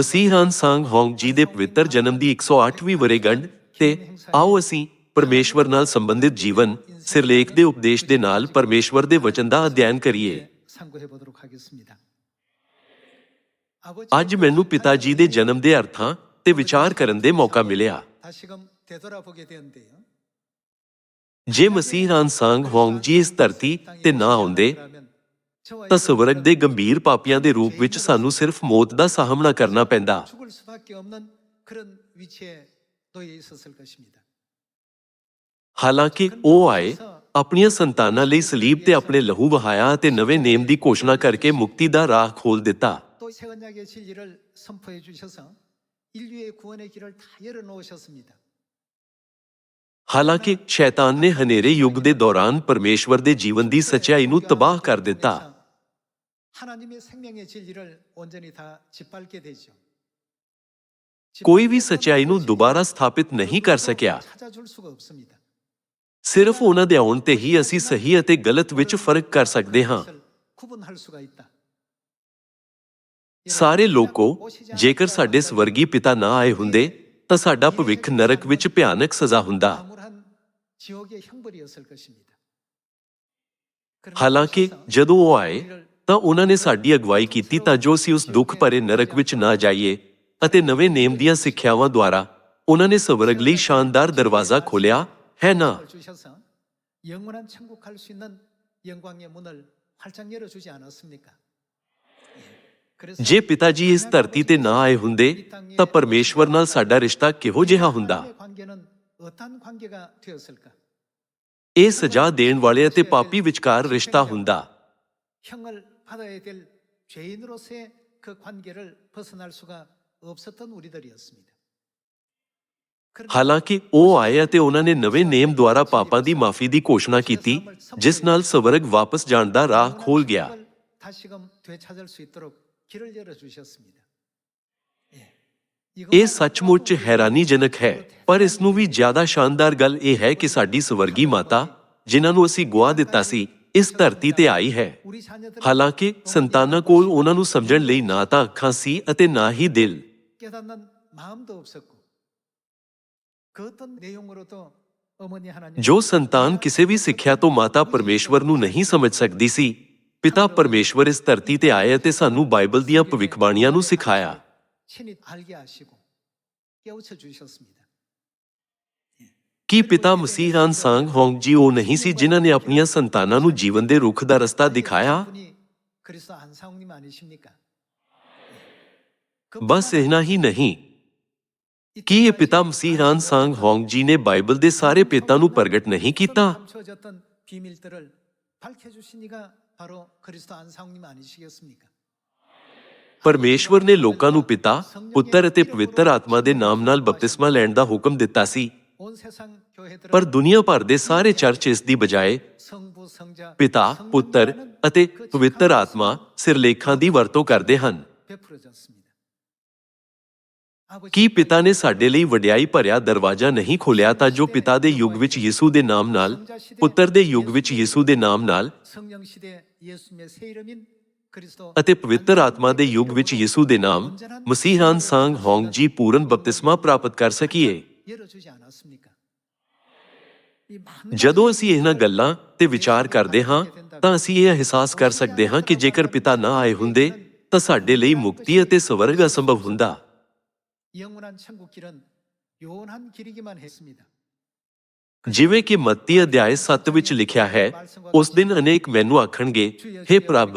ਮਸੀਹਾਨ ਸੰਗ ਹੋਂਗ ਜੀ ਦੇ ਪਵਿੱਤਰ ਜਨਮ ਦੀ 108ਵੀਂ ਵਰੇਗੰਢ ਤੇ ਆਓ ਅਸੀਂ ਪਰਮੇਸ਼ਵਰ ਨਾਲ ਸੰਬੰਧਿਤ ਜੀਵਨ, ਸਿਰਲੇਖ ਦੇ ਉਪਦੇਸ਼ ਦੇ ਨਾਲ ਪਰਮੇਸ਼ਵਰ ਦੇ ਵਚਨ ਦਾ ਅਧਿਐਨ ਕਰੀਏ। ਅੱਜ ਮੈਨੂੰ ਪਿਤਾ ਜੀ ਦੇ ਜਨਮ ਦੇ ਅਰਥਾਂ ਤੇ ਵਿਚਾਰ ਕਰਨ ਦੇ ਮੌਕਾ ਮਿਲਿਆ। ਜੇ ਮਸੀਹਾਨ ਸੰਗ ਹੋਂਗ ਜੀ ਇਸ ਧਰਤੀ ਤੇ ਨਾ ਹੁੰਦੇ ਸਵਰਗ ਦੇ ਗੰਭੀਰ ਪਾਪੀਆਂ ਦੇ ਰੂਪ ਵਿੱਚ ਸਾਨੂੰ ਸਿਰਫ ਮੌਤ ਦਾ ਸਾਹਮਣਾ ਕਰਨਾ ਪੈਂਦਾ। ਹਾਲਾਂਕਿ ਉਹ ਆਏ, ਆਪਣੀਆਂ ਸੰਤਾਨਾਂ ਲਈ ਸਲੀਬ ਤੇ ਆਪਣੇ ਲਹੂ ਵਹਾਇਆ ਤੇ ਨਵੇਂ ਨੇਮ ਦੀ ਘੋਸ਼ਣਾ ਕਰਕੇ ਮੁਕਤੀ ਦਾ ਰਾਹ ਖੋਲ ਦਿੱਤਾ। ਹਾਲਾਂਕਿ ਸ਼ੈਤਾਨ ਨੇ ਹਨੇਰੇ ਯੁੱਗ ਦੇ ਦੌਰਾਨ ਪਰਮੇਸ਼ਵਰ ਦੇ ਜੀਵਨ ਦੀ ਸੱਚਾਈ ਨੂੰ ਤਬਾਹ ਕਰ ਦਿੱਤਾ। 하나님의 생명의 진리를 온전히 다 짓밟게 되죠. ਕੋਈ ਵੀ ਸੱਚਾਈ ਨੂੰ ਦੁਬਾਰਾ ਸਥਾਪਿਤ ਨਹੀਂ ਕਰ ਸਕਿਆ 찾아줄 수가 없습니다. ਸਿਰਫ ਉਹਨਾਂ ਦੇ ਆਉਣ ਤੇ ਹੀ ਅਸੀਂ ਸਹੀ ਅਤੇ ਗਲਤ ਵਿੱਚ ਫਰਕ ਕਰ ਸਕਦੇ ਹਾਂ 그것을 구분할 수가 있다. ਸਾਰੇ ਲੋਕੋ ਜੇਕਰ ਸਾਡੇ ਸਵਰਗੀ ਪਿਤਾ ਨਾ ਆਏ ਹੁੰਦੇ ਤਾਂ ਸਾਡਾ ਭਵਿੱਖ ਨਰਕ ਵਿੱਚ ਭਿਆਨਕ ਸਜ਼ਾ ਹੁੰਦਾ 암울한 지옥의 형벌이었을 것입니다. ਹਾਲਾਂਕਿ ਜਦੋਂ ਉਹ ਆਏ ਤਾਂ ਉਹਨਾਂ ਨੇ ਸਾਡੀ ਅਗਵਾਈ ਕੀਤੀ ਤਾਂ ਜੋ ਅਸੀਂ ਉਸ ਦੁੱਖ ਭਰੇ ਨਰਕ ਵਿੱਚ ਨਾ ਜਾਈਏ ਅਤੇ ਨਵੇਂ ਨੇਮ ਦੀਆਂ ਸਿੱਖਿਆਵਾਂ ਦੁਆਰਾ ਉਹਨਾਂ ਨੇ ਸਵਰਗ ਲਈ ਸ਼ਾਨਦਾਰ ਦਰਵਾਜ਼ਾ ਖੋਲ੍ਹਿਆ ਹੈ ਨਾ 을 주셔서 영원한 천국 갈 수 있는 영광의 문을 활짝 열어 주지 않았습니까? 예. 그래서 ਜੇ ਪਿਤਾ ਜੀ ਇਸ ਧਰਤੀ ਤੇ ਨਾ ਆਏ ਹੁੰਦੇ ਤਾਂ ਪਰਮੇਸ਼ਵਰ ਨਾਲ ਸਾਡਾ ਰਿਸ਼ਤਾ ਕਿਹੋ ਜਿਹਾ ਹੁੰਦਾ 하나님의 관계는 어떤 관계가 되었을까? ਇਹ ਸਜ਼ਾ ਦੇਣ ਵਾਲੇ ਅਤੇ ਪਾਪੀ ਵਿਚਕਾਰ ਰਿਸ਼ਤਾ ਹੁੰਦਾ 형을 받아야 될 죄인으로서의 그 관계를 벗어날 수가 없었던 우리들이었습니다. 그러나 ਹਾਲਾਂਕਿ ਉਹ ਆਏ ਅਤੇ ਉਹਨਾਂ ਨੇ ਨਵੇਂ ਨੇਮ ਦੁਆਰਾ ਪਾਪਾਂ ਦੀ ਮਾਫੀ ਦੀ ਘੋਸ਼ਣਾ ਕੀਤੀ ਜਿਸ ਨਾਲ ਸਵਰਗ ਵਾਪਸ ਜਾਣ ਦਾ ਰਾਹ ਖੋਲ ਗਿਆ 그걸 다시금 되찾을 수 있도록 길을 열어 주셨습니다. 예. ਇਹ ਸੱਚਮੁੱਚ ਹੈਰਾਨੀਜਨਕ ਹੈ ਪਰ ਇਸ ਨੂੰ ਵੀ ਜ਼ਿਆਦਾ ਸ਼ਾਨਦਾਰ ਗੱਲ ਇਹ ਹੈ ਕਿ ਸਾਡੀ ਸਵਰਗੀ ਮਾਤਾ ਜਿਨ੍ਹਾਂ ਨੂੰ ਅਸੀਂ ਗੁਆ ਦਿੱਤਾ ਸੀ ਇਸ ਧਰਤੀ ਤੇ ਆਈ ਹੈ। ਹਾਲਾਂਕਿ ਸੰਤਾਨਾਂ ਕੋਲ ਉਹਨਾਂ ਨੂੰ ਸਮਝਣ ਲਈ ਨਾ ਤਾਂ ਅੱਖਾਂ ਸੀ ਅਤੇ ਨਾ ਹੀ ਦਿਲ। ਜੋ ਸੰਤਾਨ ਕਿਸੇ ਵੀ ਸਿੱਖਿਆ ਤੋਂ ਮਾਤਾ ਪਰਮੇਸ਼ਵਰ ਨੂੰ ਨਹੀਂ ਸਮਝ ਸਕਦੀ ਸੀ, ਪਿਤਾ ਪਰਮੇਸ਼ਵਰ ਇਸ ਧਰਤੀ ਤੇ ਆਏ ਅਤੇ ਸਾਨੂੰ ਬਾਈਬਲ ਦੀਆਂ ਭਵਿੱਖਬਾਣੀਆਂ ਨੂੰ ਸਿਖਾਇਆ। ਕੀ ਪਿਤਾ ਮਸੀਹ ਅਨਸੰਗ ਹੋਂਗ ਜੀ ਉਹ ਨਹੀਂ ਸੀ ਜਿਨ੍ਹਾਂ ਨੇ ਆਪਣੀਆਂ ਸੰਤਾਨਾਂ ਨੂੰ ਜੀਵਨ ਦੇ ਰੁੱਖ ਦਾ ਰਸਤਾ ਦਿਖਾਇਆ? ਬਸ ਇਹਨਾਂ ਹੀ ਨਹੀਂ। ਕੀ ਇਹ ਪਿਤਾ ਮਸੀਹ ਅਨਸੰਗ ਹੋਂਗ ਜੀ ਨੇ ਬਾਈਬਲ ਦੇ ਸਾਰੇ ਪਿਤਾ ਨੂੰ ਪ੍ਰਗਟ ਨਹੀਂ ਕੀਤਾ? ਪਰਮੇਸ਼ਵਰ ਨੇ ਲੋਕਾਂ ਨੂੰ ਪਿਤਾ ਪੁੱਤਰ ਅਤੇ ਪਵਿੱਤਰ ਆਤਮਾ ਦੇ ਨਾਮ ਨਾਲ ਬਪਤਿਸਮਾ ਲੈਣ ਦਾ ਹੁਕਮ ਦਿੱਤਾ ਸੀ। ਪਰ ਦੁਨੀਆ ਭਰ ਦੇ ਸਾਰੇ ਚਰਚ ਇਸ ਦੀ ਬਜਾਏ ਪਿਤਾ ਪੁੱਤਰ ਅਤੇ ਪਵਿੱਤਰ ਆਤਮਾ ਸਿਰਲੇਖਾਂ ਦੀ ਵਰਤੋਂ ਕਰਦੇ ਹਨ। ਕੀ ਪਿਤਾ ਨੇ ਸਾਡੇ ਲਈ ਵਡਿਆਈ ਭਰਿਆ ਦਰਵਾਜ਼ਾ ਨਹੀਂ ਖੋਲਿਆ ਤਾਂ ਜੋ ਪਿਤਾ ਦੇ ਯੁੱਗ ਵਿੱਚ ਯਿਸੂ ਦੇ ਨਾਮ ਨਾਲ ਪੁੱਤਰ ਦੇ ਯੁੱਗ ਵਿੱਚ ਯਿਸੂ ਦੇ ਨਾਮ ਨਾਲ ਅਤੇ ਪਵਿੱਤਰ ਆਤਮਾ ਦੇ ਯੁੱਗ ਵਿੱਚ ਯਿਸੂ ਦੇ ਨਾਮ ਮਸੀਹਾਨ ਸੰਗ ਹੋਂਗ ਜੀ ਪੂਰਨ ਬਪਤਿਸਮਾ ਪ੍ਰਾਪਤ ਕਰ ਸਕੀਏ। ਜਦੋਂ ਅਸੀਂ ਇਹਨਾਂ ਗੱਲਾਂ ਤੇ ਵਿਚਾਰ ਕਰਦੇ ਹਾਂ ਤਾਂ ਅਸੀਂ ਇਹ ਅਹਿਸਾਸ ਕਰ ਸਕਦੇ ਹਾਂ ਕਿ ਜੇਕਰ ਪਿਤਾ ਨਾ ਆਏ ਹੁੰਦੇ ਤਾਂ ਸਾਡੇ ਲਈ ਮੁਕਤੀ ਅਤੇ ਸਵਰਗ ਅਸੰਭਵ ਹੁੰਦਾ। ਜਿਵੇਂ ਕਿ ਮੱਤੀ ਅਧਿਆਇ 7 ਵਿੱਚ ਲਿਖਿਆ ਹੈ ਉਸ ਦਿਨ ਅਨੇਕ ਮੈਨੂੰ ਆਖਣਗੇ हे ਪ੍ਰਭ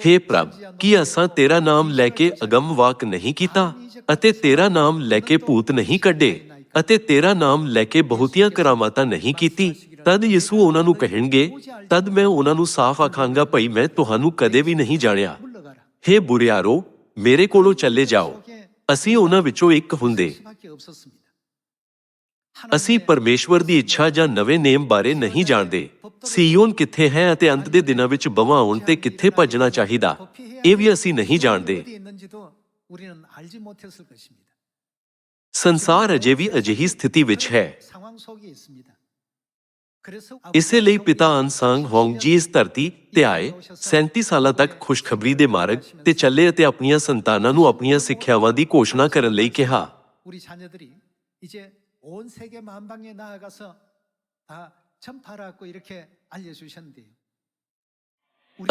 हे ਪ੍ਰਭ ਕੀ ਅਸਾਂ ਤੇਰਾ ਨਾਮ ਲੈ ਕੇ ਅਗੰਮ ਵਾਕ ਨਹੀਂ ਕੀਤਾ ਅਤੇ ਤੇਰਾ ਨਾਮ ਲੈ ਕੇ ਭੂਤ ਨਹੀਂ ਕੱਢੇ? ਅਤੇ ਤੇਰਾ ਨਾਮ ਲੈ ਕੇ ਬਹੁਤੀਆਂ ਕਰਾਮਾਤਾਂ ਨਹੀਂ ਕੀਤੀ, ਤਦ ਯਿਸੂ ਉਹਨਾਂ ਨੂੰ ਕਹਿਣਗੇ, ਤਦ ਮੈਂ ਉਹਨਾਂ ਨੂੰ ਸਾਫ਼ ਆਖਾਂਗਾ, ਭਈ ਮੈਂ ਤੁਹਾਨੂੰ ਕਦੇ ਵੀ ਨਹੀਂ ਜਾਣਿਆ। हे ਬੁਰਿਆਰੋ, ਮੇਰੇ ਕੋਲੋਂ ਚੱਲੇ ਜਾਓ। ਅਸੀਂ ਉਹਨਾਂ ਵਿੱਚੋਂ ਇੱਕ ਹੁੰਦੇ। ਅਸੀਂ ਪਰਮੇਸ਼ਵਰ ਦੀ ਇੱਛਾ ਜਾਂ ਨਵੇਂ ਨੇਮ ਬਾਰੇ ਨਹੀਂ ਜਾਣਦੇ। ਸੀਯੋਨ ਕਿੱਥੇ ਹੈ ਅਤੇ ਅੰਤ ਦੇ ਦਿਨਾਂ ਵਿੱਚ ਬਵਾ ਆਉਣ ਤੇ ਕਿੱਥੇ ਭੱਜਣਾ ਚਾਹੀਦਾ? ਇਹ ਵੀ ਅਸੀਂ ਨਹੀਂ ਜਾਣਦੇ। ਸੰਸਾਰ ਅਜੇ ਵੀ ਅਜਿਹੀ ਸਥਿਤੀ ਵਿੱਚ ਹੈ। ਇਸੇ ਲਈ ਪਿਤਾ ਅਨਸੰਗ ਹੋਂਗ ਜੀ ਇਸ ਧਰਤੀ ਤੇ ਆਏ। 37 ਸਾਲਾਂ ਤੱਕ ਖੁਸ਼ਖਬਰੀ ਦੇ ਮਾਰਗ ਤੇ ਚੱਲੇ ਅਤੇ ਆਪਣੀਆਂ ਸੰਤਾਨਾਂ ਨੂੰ ਆਪਣੀਆਂ ਸਿੱਖਿਆਵਾਂ ਦੀ ਘੋਸ਼ਣਾ ਕਰਨ ਲਈ ਕਿਹਾ।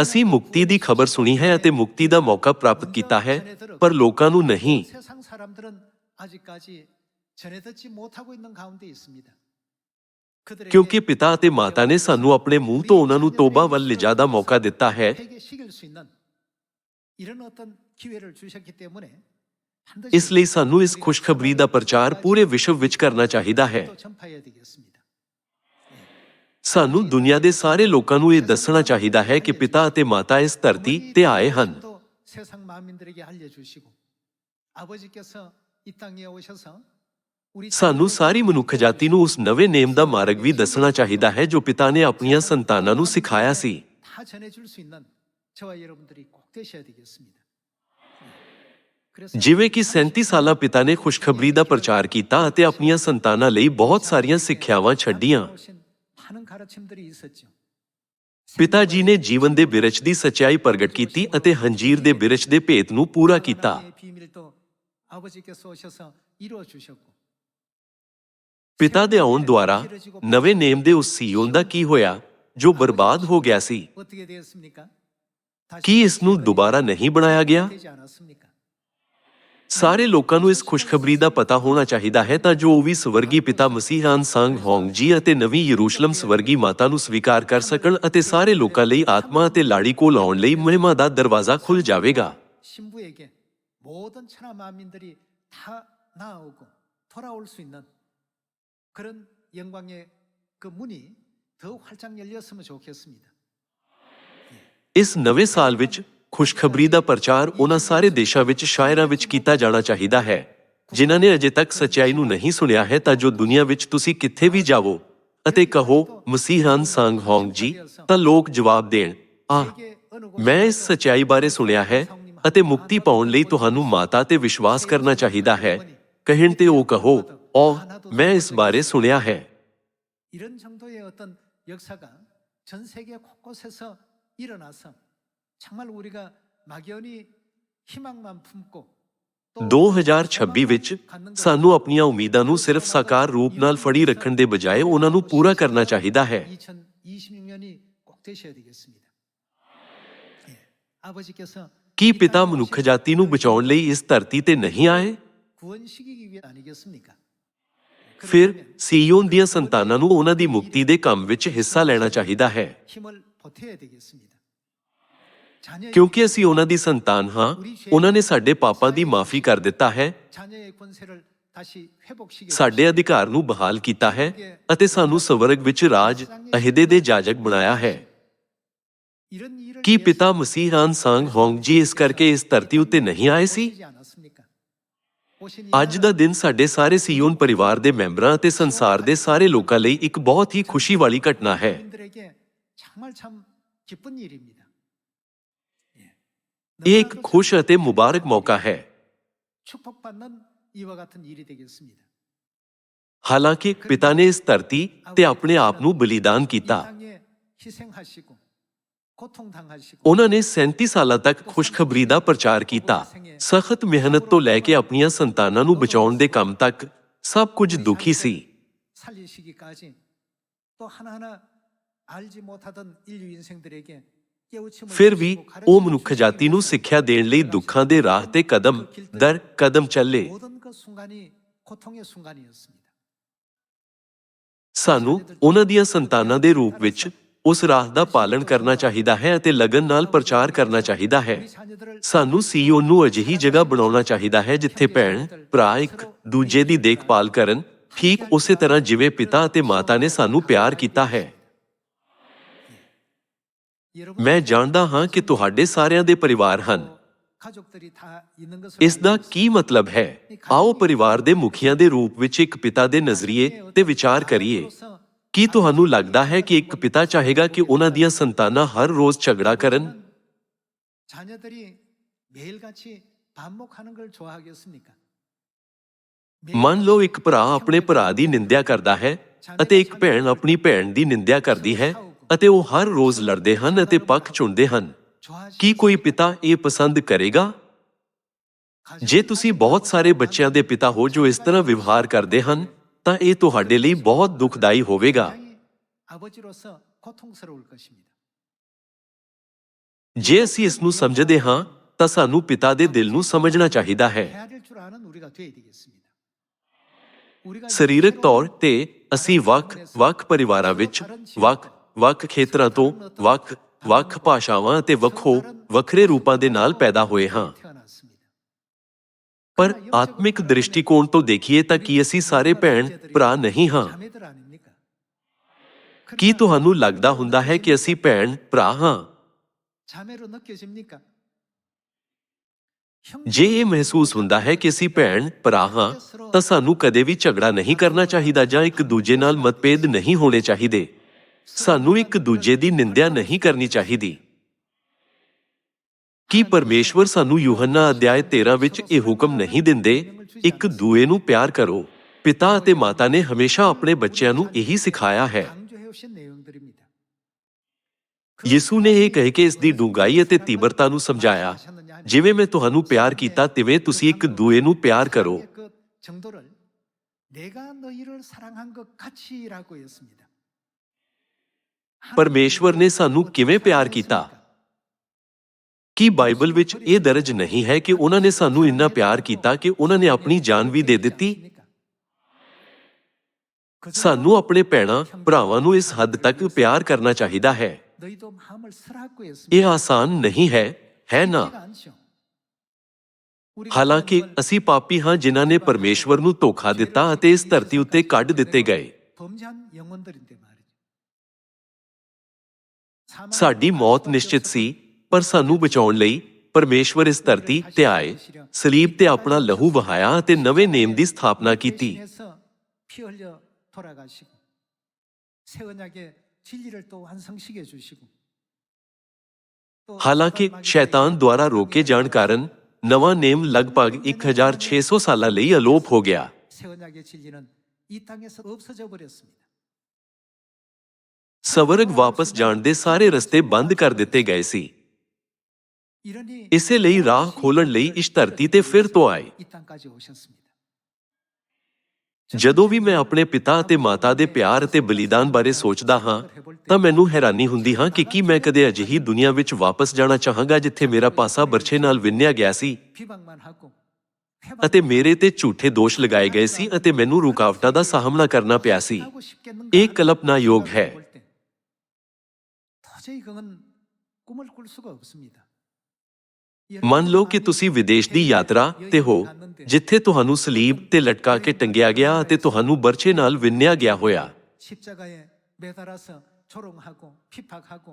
ਅਸੀਂ ਮੁਕਤੀ ਦੀ ਖਬਰ ਸੁਣੀ ਹੈ ਅਤੇ ਮੁਕਤੀ ਦਾ ਮੌਕਾ ਪ੍ਰਾਪਤ ਕੀਤਾ ਹੈ ਪਰ ਲੋਕਾਂ ਨੂੰ ਨਹੀਂ। क्योंकि पिता ते माता ने सानू अपने मुँह तो उन्होंने तोबा वाल ले ज़्यादा मौका दिता है। इसलिए सानू इस खुशखबरी का प्रचार पूरे विश्व विच करना चाहिए है। सानू दुनिया के सारे लोगों यह दसना चाहिए है कि पिता ते माता इस धरती आए हैं ਸਾਨੂੰ ਸਾਰੀ ਮਨੁੱਖ ਜਾਤੀ ਨੂੰ ਉਸ ਨਵੇਂ ਨੇਮ ਦਾ ਮਾਰਗ ਵੀ ਦੱਸਣਾ ਚਾਹੀਦਾ ਹੈ ਜੋ ਪਿਤਾ ਨੇ ਆਪਣੀਆਂ ਸੰਤਾਨਾਂ ਨੂੰ ਸਿਖਾਇਆ ਸੀ। ਜਿਵੇਂ ਕਿ 37 ਸਾਲਾ ਪਿਤਾ ਨੇ ਖੁਸ਼ਖਬਰੀ ਦਾ ਪ੍ਰਚਾਰ ਕੀਤਾ ਅਤੇ ਆਪਣੀਆਂ ਸੰਤਾਨਾਂ ਲਈ ਬਹੁਤ ਸਾਰੀਆਂ ਸਿੱਖਿਆਵਾਂ ਛੱਡੀਆਂ। ਪਿਤਾ ਜੀ ਨੇ ਜੀਵਨ ਦੇ ਬਿਰਚ ਦੀ ਸਚਾਈ ਪ੍ਰਗਟ ਕੀਤੀ ਅਤੇ ਹੰਜੀਰ ਦੇ ਬਿਰਚ ਦੇ ਭੇਤ ਨੂੰ ਪੂਰਾ ਕੀਤਾ ਪਿਤਾ ਦੇ ਆਉਣ ਦੁਆਰਾ ਨਵੇਂ ਨੇਮ ਦੇ ਉਸ ਸੀਓਨ ਦਾ ਕੀ ਹੋਇਆ ਜੋ ਬਰਬਾਦ ਹੋ ਗਿਆ ਸੀ? ਕੀ ਇਸ ਨੂੰ ਦੁਬਾਰਾ ਨਹੀਂ ਬਣਾਇਆ ਗਿਆ? ਸਾਰੇ ਲੋਕਾਂ ਨੂੰ ਇਸ ਖੁਸ਼ਖਬਰੀ ਦਾ ਪਤਾ ਹੋਣਾ ਚਾਹੀਦਾ ਹੈ ਤਾਂ ਜੋ ਉਹ ਵੀ ਸਵਰਗੀ ਪਿਤਾ ਮਸੀਹਾਨ ਸੰਗ ਹੋਂਗ ਜੀ ਅਤੇ ਨਵੀਂ ਯਰੂਸ਼ਲਮ ਸਵਰਗੀ ਮਾਤਾ ਨੂੰ ਸਵੀਕਾਰ ਕਰ ਸਕਣ ਅਤੇ ਸਾਰੇ ਲੋਕਾਂ ਲਈ ਆਤਮਾ ਅਤੇ ਲਾੜੀ ਕੋਲ ਆਉਣ ਲਈ ਮਹਿਮਾ ਦਾ ਦਰਵਾਜ਼ਾ ਖੁੱਲ ਜਾਵੇਗਾ। 모든 천하 만민들이 다 나아오고 돌아올 수 있는 그런 영광의 그 문이 더 활짝 열렸으면 좋겠습니다. ਇਸ ਨਵੇਂ ਸਾਲ ਵਿੱਚ ਖੁਸ਼ਖਬਰੀ ਦਾ ਪ੍ਰਚਾਰ ਉਹਨਾਂ ਸਾਰੇ ਦੇਸ਼ਾਂ ਵਿੱਚ ਸ਼ਾਇਰਾਂ ਵਿੱਚ ਕੀਤਾ ਜਾਣਾ ਚਾਹੀਦਾ ਹੈ ਜਿਨ੍ਹਾਂ ਨੇ ਅਜੇ ਤੱਕ ਸੱਚਾਈ ਨੂੰ ਨਹੀਂ ਸੁਣਿਆ ਹੈ ਤਾਂ ਜੋ ਦੁਨੀਆ ਵਿੱਚ ਤੁਸੀਂ ਕਿੱਥੇ ਵੀ ਜਾਵੋ ਅਤੇ ਕਹੋ ਮਸੀਹਾਨ ਸੰਗ ਹੋਂਗ ਜੀ ਤਾਂ ਲੋਕ ਜਵਾਬ ਦੇਣ ਆਹ 세계 어느 곳 ਮੈਂ ਇਸ ਸੱਚਾਈ ਬਾਰੇ ਸੁਣਿਆ ਹੈ ਅਤੇ ਮੁਕਤੀ ਪਾਉਣ ਲਈ ਤੁਹਾਨੂੰ ਮਾਤਾ ਤੇ ਵਿਸ਼ਵਾਸ ਕਰਨਾ ਚਾਹੀਦਾ ਹੈ ਕਹਿਣ ਤੇ ਉਹ ਕਹੋ ਓ ਮੈਂ ਇਸ ਬਾਰੇ ਸੁਣਿਆ ਹੈ 이런 정도의 어떤 역사가 전 세계 곳곳에서 일어나서 정말 우리가 막연히 희망만 품고 또 2026 ਵਿੱਚ ਸਾਨੂੰ ਆਪਣੀਆਂ ਉਮੀਦਾਂ ਨੂੰ ਸਿਰਫ ਸਾਕਾਰ ਰੂਪ ਨਾਲ ਫੜੀ ਰੱਖਣ ਦੇ ਬਜਾਏ ਉਹਨਾਂ ਨੂੰ ਪੂਰਾ ਕਰਨਾ ਚਾਹੀਦਾ ਹੈ 2026년이 꼭 되셔야 되겠습니다. 예. 아버지께서 ਕੀ ਪਿਤਾ ਮਨੁੱਖ ਜਾਤੀ ਨੂੰ ਬਚਾਉਣ ਲਈ ਇਸ ਧਰਤੀ ਤੇ ਨਹੀਂ ਆਏ? ਫਿਰ ਸੀਯੋਨ ਦੀਆਂ ਸੰਤਾਨਾਂ ਨੂੰ ਉਹਨਾਂ ਦੀ ਮੁਕਤੀ ਦੇ ਕੰਮ ਵਿੱਚ ਹਿੱਸਾ ਲੈਣਾ ਚਾਹੀਦਾ ਹੈ। ਕਿਉਂਕਿ ਅਸੀਂ ਉਹਨਾਂ ਦੀ ਸੰਤਾਨ ਹਾਂ, ਉਹਨਾਂ ਨੇ ਸਾਡੇ ਪਾਪਾਂ ਦੀ ਮਾਫੀ ਕਰ ਦਿੱਤਾ ਹੈ। ਸਾਡੇ ਅਧਿਕਾਰ ਨੂੰ ਬਹਾਲ ਕੀਤਾ ਹੈ ਅਤੇ ਸਾਨੂੰ ਸਵਰਗ ਵਿੱਚ ਰਾਜ ਅਹਿਦੇ ਦੇ ਜਾਜਕ ਬਣਾਇਆ ਹੈ। ਕੀ ਪਿਤਾ ਮਸੀਹ ਰਾਨ ਸੰਗ ਹੋਂਗ ਜੀ ਇਸ ਕਰਕੇ ਇਸ ਧਰਤੀ ਉੱਤੇ ਨਹੀਂ ਆਏ ਸੀ? ਅੱਜ ਦਾ ਦਿਨ ਸਾਡੇ ਸਾਰੇ ਸਿਯੋਨ ਪਰਿਵਾਰ ਦੇ ਮੈਂਬਰਾਂ ਅਤੇ ਸੰਸਾਰ ਦੇ ਸਾਰੇ ਲੋਕਾਂ ਲਈ ਇੱਕ ਬਹੁਤ ਹੀ ਖੁਸ਼ੀ ਵਾਲੀ ਘਟਨਾ ਹੈ। ਇਹ ਇੱਕ ਖੁਸ਼ ਅਤੇ ਮੁਬਾਰਕ ਮੌਕਾ ਹੈ। ਹਾਲਾਂਕਿ ਪਿਤਾ ਨੇ ਇਸ ਧਰਤੀ ਤੇ ਆਪਣੇ ਆਪ ਨੂੰ ਬਲੀਦਾਨ ਕੀਤਾ। ਉਹਨਾਂ ਨੇ 37 ਸਾਲਾਂ ਤੱਕ ਖੁਸ਼ਖਬਰੀ ਦਾ ਪ੍ਰਚਾਰ ਕੀਤਾ। ਸਖਤ ਮਿਹਨਤ ਤੋਂ ਲੈ ਕੇ ਆਪਣੀਆਂ ਸੰਤਾਨਾਂ ਨੂੰ ਬਚਾਉਣ ਦੇ ਕੰਮ ਤੱਕ ਸਭ ਕੁਝ ਦੁਖੀ ਸੀ। ਫਿਰ ਵੀ ਉਹ ਮਨੁੱਖ ਜਾਤੀ ਨੂੰ ਸਿੱਖਿਆ ਦੇਣ ਲਈ ਦੁੱਖਾਂ ਦੇ ਰਾਹ ਤੇ ਕਦਮ ਦਰ ਕਦਮ ਚੱਲੇ। ਸਾਨੂੰ ਉਹਨਾਂ ਦੀਆਂ ਸੰਤਾਨਾਂ ਦੇ ਰੂਪ ਵਿੱਚ ਉਸ ਰਾਹ ਦਾ ਪਾਲਣ ਕਰਨਾ ਚਾਹੀਦਾ ਹੈ ਅਤੇ ਲਗਨ ਨਾਲ ਪ੍ਰਚਾਰ ਕਰਨਾ ਚਾਹੀਦਾ ਹੈ। ਸਾਨੂੰ ਸੀਓ ਨੂੰ ਅਜਿਹੀ ਜਗ੍ਹਾ ਬਣਾਉਣਾ ਚਾਹੀਦਾ ਹੈ ਜਿੱਥੇ ਭੈਣ, ਭਰਾ ਇੱਕ ਦੂਜੇ ਦੀ ਦੇਖਭਾਲ ਕਰਨ, ਠੀਕ ਉਸੇ ਤਰ੍ਹਾਂ ਜਿਵੇਂ ਪਿਤਾ ਅਤੇ ਮਾਤਾ ਨੇ ਸਾਨੂੰ ਪਿਆਰ ਕੀਤਾ ਹੈ। ਮੈਂ ਜਾਣਦਾ ਹਾਂ ਕਿ ਤੁਹਾਡੇ ਸਾਰਿਆਂ ਦੇ ਪਰਿਵਾਰ ਹਨ। ਇਸ ਦਾ ਕੀ ਮਤਲਬ ਹੈ? ਆਓ ਪਰਿਵਾਰ ਦੇ ਮੁਖੀਆਂ ਦੇ ਰੂਪ ਵਿੱਚ ਇੱਕ ਪਿਤਾ ਦੇ ਨਜ਼ਰੀਏ ਤੇ ਵਿਚਾਰ ਕਰੀਏ। ਕੀ ਤੁਹਾਨੂੰ ਲੱਗਦਾ ਹੈ ਕਿ ਇੱਕ ਪਿਤਾ ਚਾਹੇਗਾ ਕਿ ਉਹਨਾਂ ਦੀਆਂ ਸੰਤਾਨਾਂ ਹਰ ਰੋਜ਼ ਝਗੜਾ ਕਰਨ 자녀들이 매일같이 반복하는 걸 좋아하겠습니까? ਮੰਨ ਲਓ ਇੱਕ ਭਰਾ ਆਪਣੇ ਭਰਾ ਦੀ ਨਿੰਦਿਆ ਕਰਦਾ ਹੈ ਅਤੇ ਇੱਕ ਭੈਣ ਆਪਣੀ ਭੈਣ ਦੀ ਨਿੰਦਿਆ ਕਰਦੀ ਹੈ ਅਤੇ ਉਹ ਹਰ ਰੋਜ਼ ਲੜਦੇ ਹਨ ਅਤੇ ਪੱਖ ਚੁਣਦੇ ਹਨ ਕੀ ਕੋਈ ਪਿਤਾ ਇਹ ਪਸੰਦ ਕਰੇਗਾ ਜੇ ਤੁਸੀਂ ਬਹੁਤ ਸਾਰੇ ਬੱਚਿਆਂ ਦੇ ਪਿਤਾ ਹੋ ਜੋ ਇਸ ਤਰ੍ਹਾਂ ਵਿਵਹਾਰ ਕਰਦੇ ਹਨ ਤਾਂ ਇਹ ਤੁਹਾਡੇ ਲਈ ਬਹੁਤ ਦੁਖਦਾਈ ਹੋਵੇਗਾ। ਜੇ ਅਸੀਂ ਇਸ ਨੂੰ ਸਮਝਦੇ ਹਾਂ, ਤਾਂ ਸਾਨੂੰ ਪਿਤਾ ਦੇ ਦਿਲ ਨੂੰ ਸਮਝਣਾ ਚਾਹੀਦਾ ਹੈ। ਸਰੀਰਕ ਤੌਰ ਤੇ ਅਸੀਂ ਵੱਖ-ਵੱਖ ਪਰਿਵਾਰਾਂ ਵਿੱਚ ਵੱਖ-ਵੱਖ ਖੇਤਰਾਂ ਤੋਂ ਵੱਖ-ਵੱਖ ਭਾਸ਼ਾਵਾਂ ਅਤੇ ਵੱਖੋ, ਵੱਖਰੇ ਰੂਪਾਂ ਦੇ ਨਾਲ ਪੈਦਾ ਹੋਏ ਹਾਂ। ਪਰ ਆਤਮਿਕ ਦ੍ਰਿਸ਼ਟੀਕੋਣ ਤੋਂ ਦੇਖੀਏ ਤਾਂ ਕੀ ਅਸੀਂ ਸਾਰੇ ਭੈਣ ਭਰਾ ਨਹੀਂ ਹਾਂ? ਕੀ ਤੁਹਾਨੂੰ ਲੱਗਦਾ ਹੁੰਦਾ ਹੈ ਕਿ ਅਸੀਂ ਭੈਣ ਭਰਾ ਹਾਂ? ਜੇ ਇਹ ਮਹਿਸੂਸ ਹੁੰਦਾ ਹੈ ਕਿ ਅਸੀਂ ਭੈਣ ਭਰਾ ਹਾਂ, ਤਾਂ ਸਾਨੂੰ ਕਦੇ ਵੀ ਝਗੜਾ ਨਹੀਂ ਕਰਨਾ ਚਾਹੀਦਾ ਜਾਂ ਇੱਕ ਦੂਜੇ ਨਾਲ ਮਤਭੇਦ ਨਹੀਂ ਹੋਣੇ ਚਾਹੀਦੇ। ਸਾਨੂੰ ਇੱਕ ਦੂਜੇ ਦੀ ਨਿੰਦਿਆ ਨਹੀਂ ਕਰਨੀ ਚਾਹੀਦੀ। ਕੀ ਪਰਮੇਸ਼ਵਰ ਸਾਨੂੰ ਯੋਹੰਨਾ ਅਧਿਆਇ 13 ਵਿੱਚ ਇਹ ਹੁਕਮ ਨਹੀਂ ਦਿੰਦੇ? ਇੱਕ ਦੂਏ ਨੂੰ ਪਿਆਰ ਕਰੋ। ਪਿਤਾ ਅਤੇ ਮਾਤਾ ਨੇ ਹਮੇਸ਼ਾ ਆਪਣੇ ਬੱਚਿਆਂ ਨੂੰ ਇਹੀ ਸਿਖਾਇਆ ਹੈ। ਯਿਸੂ ਨੇ ਇਹ ਕਹਿ ਕੇ ਇਸ ਦੀ ਡੂੰਘਾਈ ਅਤੇ ਤੀਬਰਤਾ ਨੂੰ ਸਮਝਾਇਆ, ਜਿਵੇਂ ਮੈਂ ਤੁਹਾਨੂੰ ਪਿਆਰ ਕੀਤਾ, ਤਿਵੇਂ ਤੁਸੀਂ ਇੱਕ ਦੂਏ ਨੂੰ ਪਿਆਰ ਕਰੋ। ਪਰਮੇਸ਼ਵਰ ਨੇ ਸਾਨੂੰ ਕਿਵੇਂ ਪਿਆਰ ਕੀਤਾ? ਕੀ ਬਾਈਬਲ ਵਿੱਚ ਇਹ ਦਰਜ ਨਹੀਂ ਹੈ ਕਿ ਉਹਨਾਂ ਨੇ ਸਾਨੂੰ ਇੰਨਾ ਪਿਆਰ ਕੀਤਾ ਕਿ ਉਹਨਾਂ ਨੇ ਆਪਣੀ ਜਾਨ ਵੀ ਦੇ ਦਿੱਤੀ? ਸਾਨੂੰ ਆਪਣੇ ਭੈਣਾਂ, ਭਰਾਵਾਂ ਨੂੰ ਇਸ ਹੱਦ ਤੱਕ ਪਿਆਰ ਕਰਨਾ ਚਾਹੀਦਾ ਹੈ। ਇਹ ਆਸਾਨ ਨਹੀਂ ਹੈ ਹੈ ਨਾ? ਹਾਲਾਂਕਿ ਅਸੀਂ ਪਾਪੀ ਹਾਂ ਜਿਨ੍ਹਾਂ ਨੇ ਪਰਮੇਸ਼ਵਰ ਨੂੰ ਧੋਖਾ ਦਿੱਤਾ ਅਤੇ ਇਸ ਧਰਤੀ ਉੱਤੇ ਕੱਢ ਦਿੱਤੇ ਗਏ। ਸਾਡੀ ਮੌਤ ਨਿਸ਼ਚਿਤ ਸੀ। ਪਰ ਸਾਨੂੰ ਬਚਾਉਣ ਲਈ ਪਰਮੇਸ਼ਵਰ ਇਸ ਧਰਤੀ ਤੇ ਆਏ ਸਲੀਬ ਤੇ ਆਪਣਾ ਲਹੂ ਵਹਾਇਆ ਅਤੇ ਨਵੇਂ ਨੇਮ ਦੀ ਸਥਾਪਨਾ ਕੀਤੀ। ਹਾਲਾਂਕਿ ਸ਼ੈਤਾਨ ਦੁਆਰਾ ਰੋਕੇ ਜਾਣ ਕਾਰਨ ਨਵਾਂ ਨੇਮ ਲਗਭਗ 1600 ਸਾਲਾਂ ਲਈ ਅਲੋਪ ਹੋ ਗਿਆ। ਸਵਰਗ ਵਾਪਸ ਜਾਣ ਦੇ ਸਾਰੇ ਰਸਤੇ ਬੰਦ ਕਰ ਦਿੱਤੇ ਗਏ ਸੀ। ਇਸੇ ਲਈ ਰਾਹ ਖੋਲਣ ਲਈ ਇਸ ਧਰਤੀ ਤੇ ਫਿਰ ਤੋਂ ਆਏ ਜਦੋਂ ਵੀ ਮੈਂ ਆਪਣੇ ਪਿਤਾ ਅਤੇ ਮਾਤਾ ਦੇ ਪਿਆਰ ਅਤੇ ਬਲੀਦਾਨ ਬਾਰੇ ਸੋਚਦਾ ਹਾਂ ਤਾਂ ਮੈਨੂੰ ਹੈਰਾਨੀ ਹੁੰਦੀ ਹਾਂ ਕਿ ਕੀ ਮੈਂ ਕਦੇ ਅਜਿਹੀ ਦੁਨੀਆ ਵਿੱਚ ਵਾਪਸ ਜਾਣਾ ਚਾਹਾਂਗਾ ਜਿੱਥੇ ਮੇਰਾ ਪਾਸਾ ਬਰਛੇ ਨਾਲ ਵਿੰਨਿਆ ਗਿਆ ਸੀ ਅਤੇ ਮੇਰੇ ਤੇ ਝੂਠੇ ਦੋਸ਼ ਲਗਾਏ ਗਏ ਸੀ ਅਤੇ ਮੈਨੂੰ ਰੁਕਾਵਟਾਂ ਦਾ ਸਾਹਮਣਾ ਕਰਨਾ ਪਿਆ ਸੀ ਇਹ ਕਲਪਨਾ ਯੋਗ ਹੈ ਮੰਨ ਲਓ ਕਿ ਤੁਸੀਂ ਵਿਦੇਸ਼ ਦੀ ਯਾਤਰਾ ਤੇ ਹੋ ਜਿੱਥੇ ਤੁਹਾਨੂੰ ਸਲੀਬ ਤੇ ਲਟਕਾ ਕੇ ਟੰਗਿਆ ਗਿਆ ਅਤੇ ਤੁਹਾਨੂੰ ਬਰਛੇ ਨਾਲ ਵਿੰਨਿਆ ਗਿਆ ਹੋਇਆ 십자가에 매달아서 조롱하고 핍박하고